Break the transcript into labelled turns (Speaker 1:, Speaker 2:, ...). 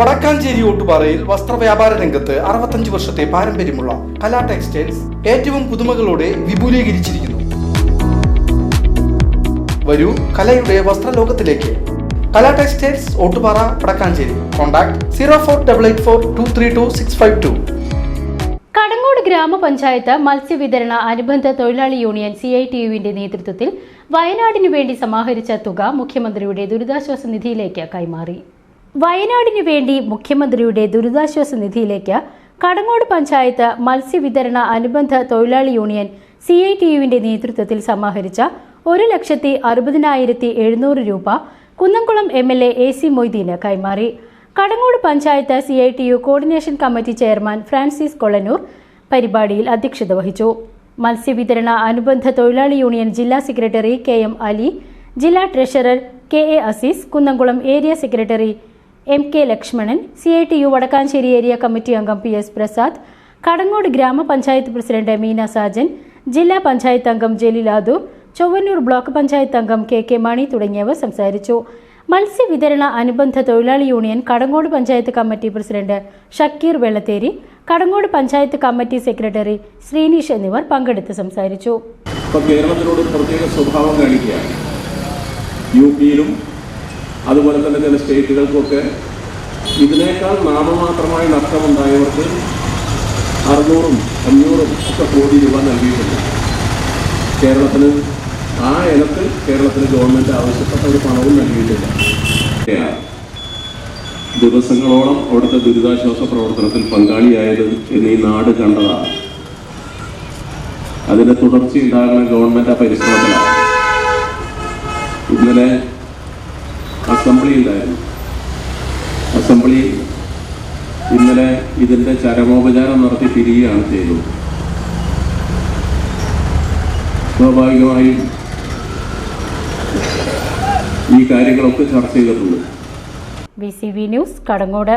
Speaker 1: വടക്കാഞ്ചേരി ഓട്ടുപാറയിൽ വസ്ത്രവ്യാപാര രംഗത്ത് അറുപത്തഞ്ച് വർഷത്തെ പാരമ്പര്യമുള്ള കലാ ടെക്സ്റ്റൈൽസ് ഏറ്റവും പുതുമകളോടെ വിപുലീകരിച്ചിരിക്കുന്നു. വരൂ കലയുടെ വസ്ത്രലോകത്തിലേക്ക്. Kala textiles Ottupara Vadakkanchery. Contact zero four double eight four two three two six five two.
Speaker 2: Kadangode ഗ്രാമപഞ്ചായത്ത് മത്സ്യവിതരണ അനുബന്ധ തൊഴിലാളി യൂണിയൻ സി ഐ ടി യുവിന്റെ നേതൃത്വത്തിൽ വയനാടിനു വേണ്ടി സമാഹരിച്ച തുക മുഖ്യമന്ത്രിയുടെ ദുരിതാശ്വാസ നിധിയിലേക്ക് കൈമാറി. വയനാടിനു വേണ്ടി മുഖ്യമന്ത്രിയുടെ ദുരിതാശ്വാസ നിധിയിലേക്ക് കടങ്ങോട് പഞ്ചായത്ത് മത്സ്യവിതരണ അനുബന്ധ തൊഴിലാളി യൂണിയൻ സി ഐ ടി യുവിന്റെ നേതൃത്വത്തിൽ സമാഹരിച്ച ഒരു ലക്ഷത്തി അറുപതിനായിരത്തി എഴുന്നൂറ് രൂപ Kunnamkulam M L A A C Moideen കൈമാറി. Kadangode panchayat C I T U coordination committee chairman Francis Kolanoor പരിപാടിയിൽ അധ്യക്ഷത വഹിച്ചു. മത്സ്യവിതരണ അനുബന്ധ തൊഴിലാളി യൂണിയൻ ജില്ലാ സെക്രട്ടറി കെ എം അലി ജില്ലാ treasurer K A Azeez Kunnamkulam area secretary M K Lakshmanan C I T U Vadakkanchery area committee അംഗം P S Prasad Kadangode ഗ്രാമപഞ്ചായത്ത് president Meena Sajan ജില്ലാ പഞ്ചായത്ത് അംഗം ജലീലാദു ചൊവ്വന്നൂർ ബ്ലോക്ക് പഞ്ചായത്ത് അംഗം കെ കെ മണി തുടങ്ങിയവർ സംസാരിച്ചു. മത്സ്യവിതരണ അനുബന്ധ തൊഴിലാളി union Kadangode panchayat committee president Shakeer Vellatheri Kadangode panchayat committee secretary Sreenish എന്നിവർ പങ്കെടുത്ത് സംസാരിച്ചു.
Speaker 3: കേരളത്തിനോട് പ്രത്യേക സ്വഭാവം കാണിക്കുകയാണ്. യു പിയിലും അതുപോലെ തന്നെ ചില സ്റ്റേറ്റുകൾക്കൊക്കെ ഇതിനേക്കാൾ നാമമാത്രമായ നഷ്ടമുണ്ടായവർക്ക് അറുന്നൂറും അഞ്ഞൂറും ഒക്കെ കോടി രൂപ നൽകിയിട്ടുണ്ട്. കേരളത്തിന് ആ ഇനത്തിൽ കേരളത്തിന് ഗവൺമെന്റ് ആവശ്യപ്പെട്ട ഒരു പണവും നൽകിയിട്ടില്ല. ദിവസങ്ങളോളം അവിടുത്തെ ദുരിതാശ്വാസ പ്രവർത്തനത്തിൽ പങ്കാളിയായത് എന്ന് ഈ നാട് കണ്ടതാണ്. അതിന്റെ തുടർച്ചയുണ്ടാകുന്ന ഗവൺമെന്റ് ആ പരിശ്രമത്തിലാണ്. ഇന്നലെ അസംബ്ലി ഉണ്ടായിരുന്നു. അസംബ്ലി ഇന്നലെ ഇതിന്റെ ചരമോപചാരം നടത്തി പിരിയുകയാണ് ചെയ്തത്. സ്വാഭാവികമായും ഈ കാര്യങ്ങളൊക്കെ ചർച്ച ചെയ്തിട്ടുണ്ട്.
Speaker 2: B C V news Kadangode.